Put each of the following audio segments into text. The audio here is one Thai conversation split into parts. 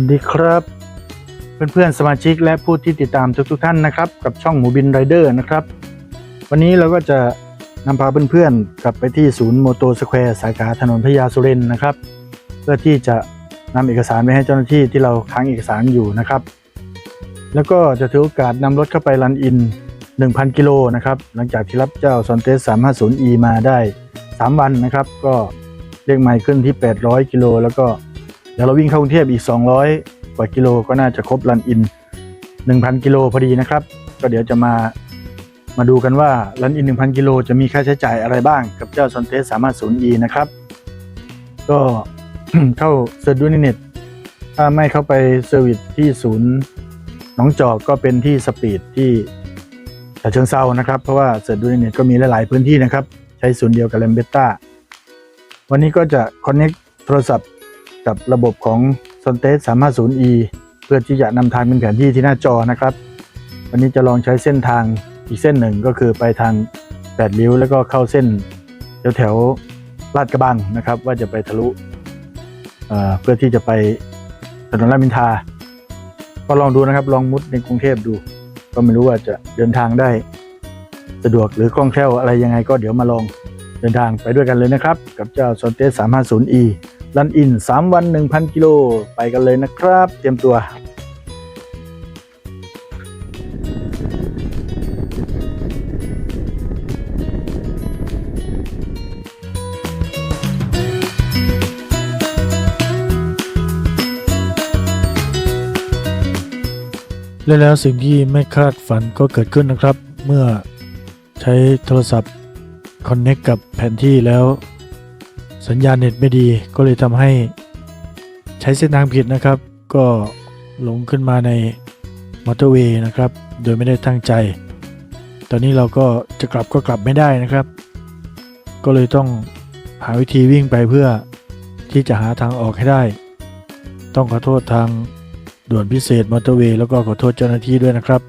สวัสดีครับ เพื่อนๆสมาชิกและผู้ที่ติดตามทุกๆท่านนะครับ กับช่องหมูบินไรเดอร์นะครับ วันนี้เราก็จะนำพาเพื่อนๆกลับไปที่ศูนย์โมโตสแควร์สาขาถนนพญาสุเรนนะครับ เพื่อที่จะนำเอกสารไปให้เจ้าหน้าที่ที่เราค้างเอกสารอยู่นะครับ แล้วก็จะถือโอกาสนำรถเข้าไปรันอิน 1,000 กิโลนะครับ หลังจากที่รับเจ้าซอนเตส 350e มาได้ 3 วันนะครับ ก็เรียกใหม่ขึ้นที่ 800 กิโลแล้วก็ เดี๋ยวเราวิ่งเข้ากรุงเทพอีก 200 กว่ากิโลก็น่าจะครบรันอิน 1,000 กิโลพอดีนะครับ ก็เดี๋ยวจะมามาดูกันว่ารันอิน 1,000 กิโลจะมีค่าใช้จ่ายอะไรบ้าง กับเจ้าซอนเตส 350e นย์ีนะครับ ก็เข้าเซิร์ชดูในเน็ตถ้าไม่เข้าไปเซอร์วิสที่ศูนย์หนองจอกก็เป็นที่สปีดที่ฉะเชิงเซานะครับ เพราะว่าเสิร์ชดูในเน็ตก็มีหลาย ๆ พื้นที่นะครับ ใช้ศูนย์เดียวกับเลมเบต้าวันนี้ก็จะคอนเน็กโทรศัพท์ กับระบบของ s o n t e s 350e เพื่อที่จะนำทางเป็นแผนที่ที่หน้าจอนะครับ วันนี้จะลองใช้เส้นทางอีกเส้นหนึ่งก็คือไปทางแปดริ้ว แล้วก็เข้าเส้นแถวแถวลาดกระบังนะครับ ว่าจะไปทะลุเเพื่อที่จะไปถนนรามอินทาก็ลองดูนะครับ ลองมุดในกรุงเทพดู ก็ไม่รู้ว่าจะเดินทางได้ สะดวกหรือคล่องแคล่วอะไรยังไงก็เดี๋ยวมาลองเดินทางไปด้วยกันเลยนะครับ กับเจ้า s o n t e s 350e ลันอิน 3 วัน 1,000 กิโล ไปกันเลยนะครับ เตรียมตัว และแล้วสิ่งที่ไม่คาดฝันก็เกิดขึ้นนะครับ เมื่อใช้โทรศัพท์คอนเน็กกับแผนที่แล้ว สัญญาณเน็ตไม่ดีก็เลยทำให้ใช้เส้นทางผิดนะครับ ก็หลงขึ้นมาในมอเตอร์เวย์นะครับ โดยไม่ได้ตั้งใจ ตอนนี้เราก็จะกลับก็กลับไม่ได้นะครับ ก็เลยต้องหาวิธีวิ่งไปเพื่อที่จะหาทางออกให้ได้ ต้องขอโทษทางด่วนพิเศษมอเตอร์เวย์แล้วก็ขอโทษเจ้าหน้าที่ด้วยนะครับ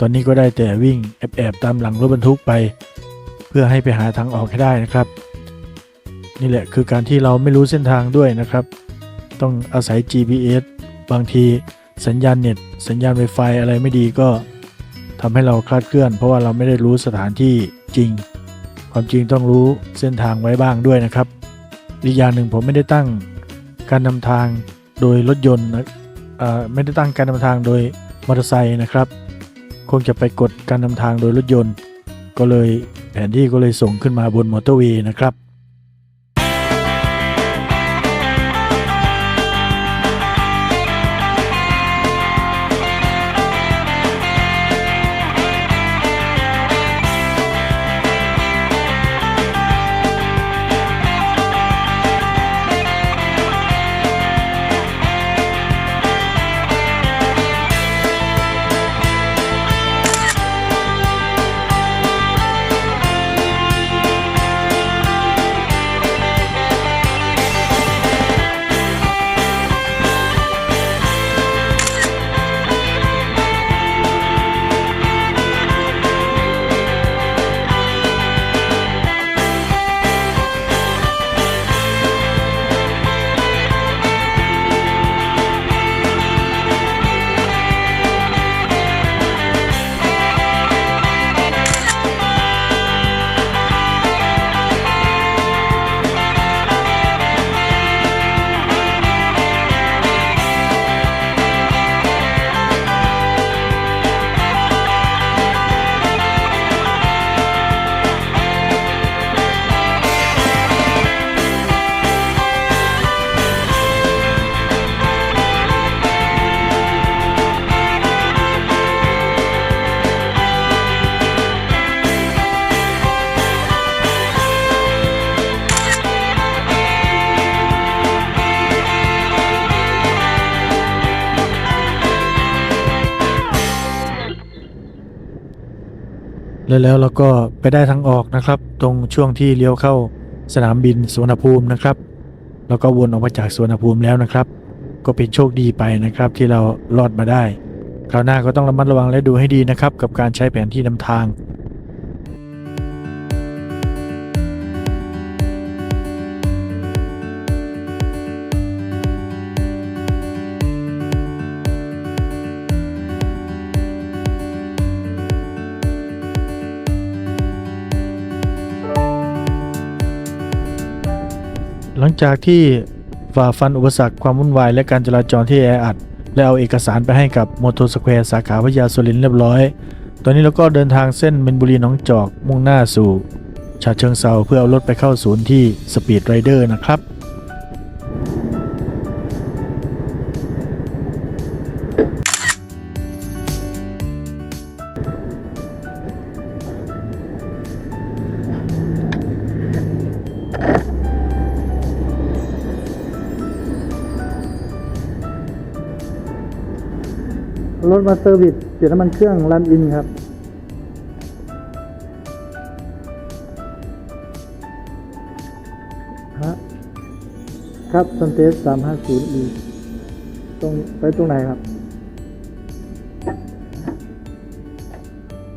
ตอนนี้ก็ได้แต่วิ่งแอบๆตามหลังรถบรรทุกไป เพื่อให้ไปหาทางออกให้ได้นะครับ นี่แหละคือการที่เราไม่รู้เส้นทางด้วยนะครับ ต้องอาศัย GPS บางทีสัญญาณเน็ต สัญญาณ Wi-Fi อะไรไม่ดีก็ทำให้เราคลาดเคลื่อน เพราะว่าเราไม่ได้รู้สถานที่จริง ความจริงต้องรู้เส้นทางไว้บ้างด้วยนะครับอีกอย่างหนึ่งผมไม่ได้ตั้งการนำทางโดยรถยนต์นะไม่ได้ตั้งการนำทางโดยมอเตอร์ไซค์นะครับ คงจะไปกดการนำทางโดยรถยนต์ ก็เลยแผนที่ก็เลยส่งขึ้นมาบนมอเตอร์เวย์นะครับ แล้วแล้วเราก็ไปได้ทางออกนะครับ ตรงช่วงที่เลี้ยวเข้าสนามบินสุวรรณภูมินะครับ แล้วก็วนออกมาจากสุวรรณภูมิแล้วนะครับ ก็เป็นโชคดีไปนะครับที่เรารอดมาได้ คราวหน้าก็ต้องระมัดระวังและดูให้ดีนะครับ กับการใช้แผนที่นำทาง ลังจากที่ฝ่าฟันอุปสรรคความวุ่นวายและการจราจรที่แออัด และเอาเอกสารไปให้กับมอเตอร์สแควร์สาขาพญาสุรินเรียบร้อย ตอนนี้เราก็เดินทางเส้นเมนบุรีหนองจอกมุ่งหน้าสู่ฉะเชิงเซาเพื่อเอารถไปเข้าศูนย์ที่สปีดไรเดอร์นะครับ รถมาเซอร์วิสเปลี่ยนน้ำมันเครื่องรันอินครับฮะครับซันเตสสามห้าศูนย์อีตรงไปตรงไหนครับ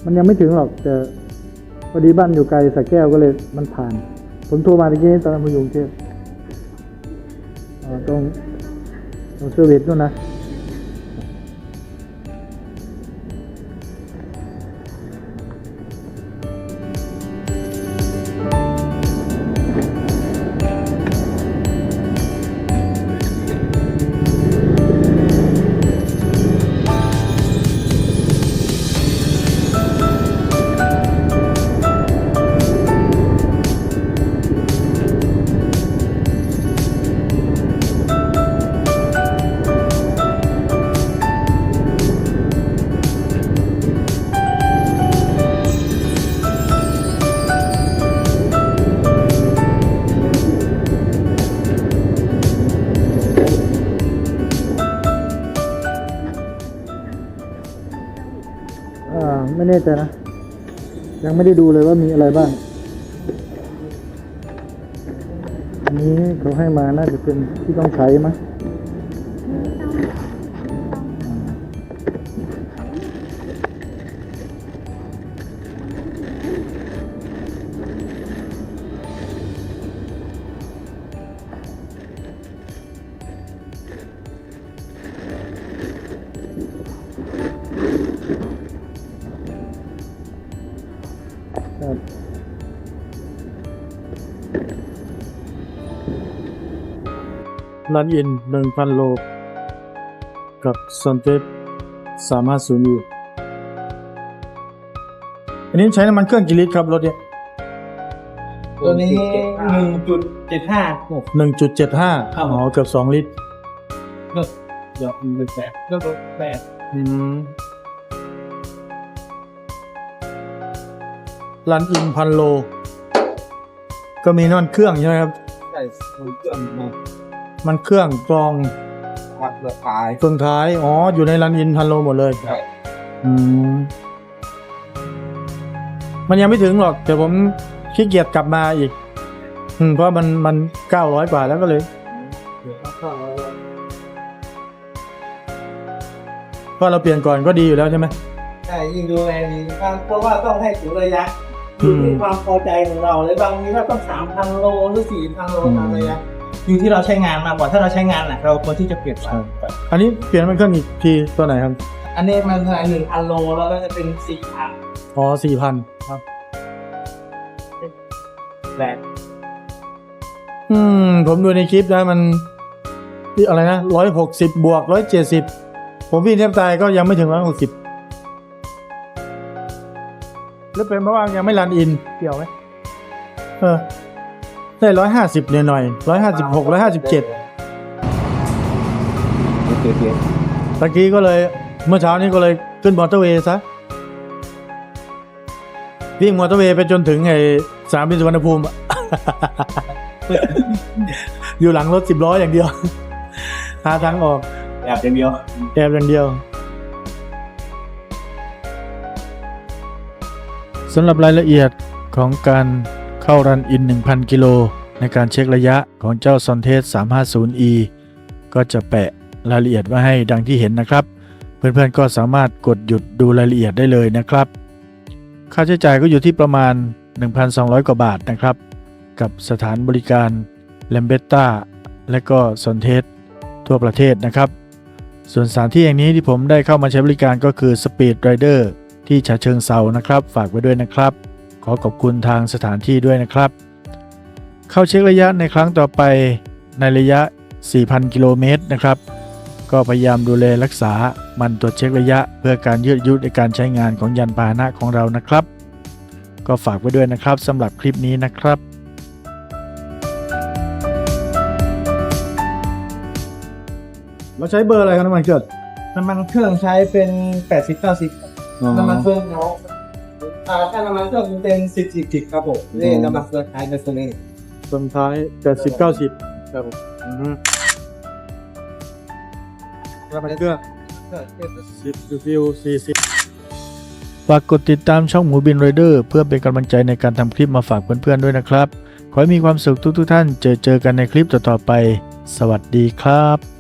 มันยังไม่ถึงหรอกแต่พอดีบ้านอยู่ไกลสักแก้วก็เลยมันผ่าน ผมโทรมาเมื่อกี้ตอนนั้นผมอยู่กรุงเทพอ๋อตรงตรงเซอร์วิสนู่นนะ แน่ใจนะ ยังไม่ได้ดูเลยว่ามีอะไรบ้าง อันนี้เขาให้มาน่าจะเป็นที่ต้องใช้มั้ย ครับรันอิน1,000โล กับซันเตส350ยูอันนี้ใช้น้ำมันเครื่องกี่ลิตรครับรถเนี่ยตัวนี้หนึ่งจุดเจ็ดห้า1.75ครับอ๋อเกือบ2ลิตรก็เดี๋ยวหนึ่งแปดก็ลดแปดอืม รันอินพันโล ก็มีน้ำมันเครื่องใช่ไหมครับ ใช่มันเครื่องมามันเครื่องกรองวัดเลือดตายเฟืองท้าย อ๋อ อยู่ในรันอินพันโลหมดเลยใช่อืมมันยังไม่ถึงหรอก แต่ผมขี้เกียจกลับมาอีก อืม เพราะมันมันเก้าร้อยกว่าแล้วก็เลยเดี๋ยวเข้าแล้วเพราะเราเปลี่ยนก่อนก็ดีอยู่แล้วใช่ไหม ใช่ยิ่งดูแลดีการเพราะว่าต้องให้ถึงระยะ อือยู่มที่ความพอใจของเราเลยบางทีก็ต้องสามพันโลหรือสี่พันโลอืมตามระยะอยู่ที่เราใช้งานมากกว่าถ้าเราใช้งานหนักเราควรที่จะเปลี่ยนไปอันนี้เปลี่ยนน้ำมันเครื่องอีกทีตัวไหนครับ อันนี้มันหนึ่งพันโลแล้วก็จะเป็นสี่พันอ๋อสี่พันแปดอืม ผมดูในคลิปนะมันที่อะไรนะร้อยหกสิบบวกร้อยเจ็ดสิบผมพี่เทียบตายก็ยังไม่ถึงร้อยหกสิบ หรือเป็นเพราะว่ายังไม่รันอินเกี่ยวไหมเออได้ร้อยห้าสิบหน่อยหน่อยร้อยห้าสิบหกร้อยห้าสิบเจ็ดโอเคโอเคตะกี้ก็เลยเมื่อเช้านี้ก็เลยขึ้นมอเตอร์เวย์ซะวิ่งมอเตอร์เวย์ไปจนถึงไอ้สนามบินสุวรรณภูมิอะอยู่หลังรถสิบล้ออย่างเดียว หาทางออก แอบอย่างเดียว แอบอย่างเดียว สำหรับรายละเอียดของการเข้ารันอิน 1,000 กิโล ในการเช็คระยะของเจ้าซอนเทส 350e ก็จะแปะรายละเอียดไว้ให้ดังที่เห็นนะครับ เพื่อนๆก็สามารถกดหยุดดูรายละเอียดได้เลยนะครับ ค่าใช้จ่ายก็อยู่ที่ประมาณ 1,200 กว่าบาทนะครับ กับสถานบริการแลมเบตตาและก็ซอนเทสทั่วประเทศนะครับ ส่วนสถานที่อย่างนี้ที่ผมได้เข้ามาใช้บริการก็คือ Speed Rider ที่ฉะเชิงเซานะครับ ฝากไว้ด้วยนะครับ ขอขอบคุณทางสถานที่ด้วยนะครับ เข้าเช็คระยะในครั้งต่อไปในระยะ 4,000 กิโลเมตรนะครับ ก็พยายามดูแลรักษามันตรวจเช็คระยะ เพื่อการยืดอายุในการใช้งานของยานพาหนะของเรานะครับ ก็ฝากไว้ด้วยนะครับสำหรับคลิปนี้นะครับเราใช้เบอร์อะไรครับน้ำมันเกิดน้ำมันเครื่องใช้เป็นแปดสิบเก้าสิบ น้ำมันเครื่องเนาะอ่าถ้าน้ำมันเครื่องมันเป็นสิบสิบสิบครับผมนี่น้ำมันเครื่องใช้ในตัวนี้ส่วนท้ายแปดสิบเก้าสิบครับผมน้ำมันเครื่องสิบฟิวสี่สิบฝากกดติดตามช่องหมูบินไรเดอร์เพื่อเป็นกำลังใจในการทำคลิปมาฝากเพื่อนๆด้วยนะครับ ขอให้มีความสุขทุกๆท่าน เจอเจอกันในคลิปต่อๆไป สวัสดีครับ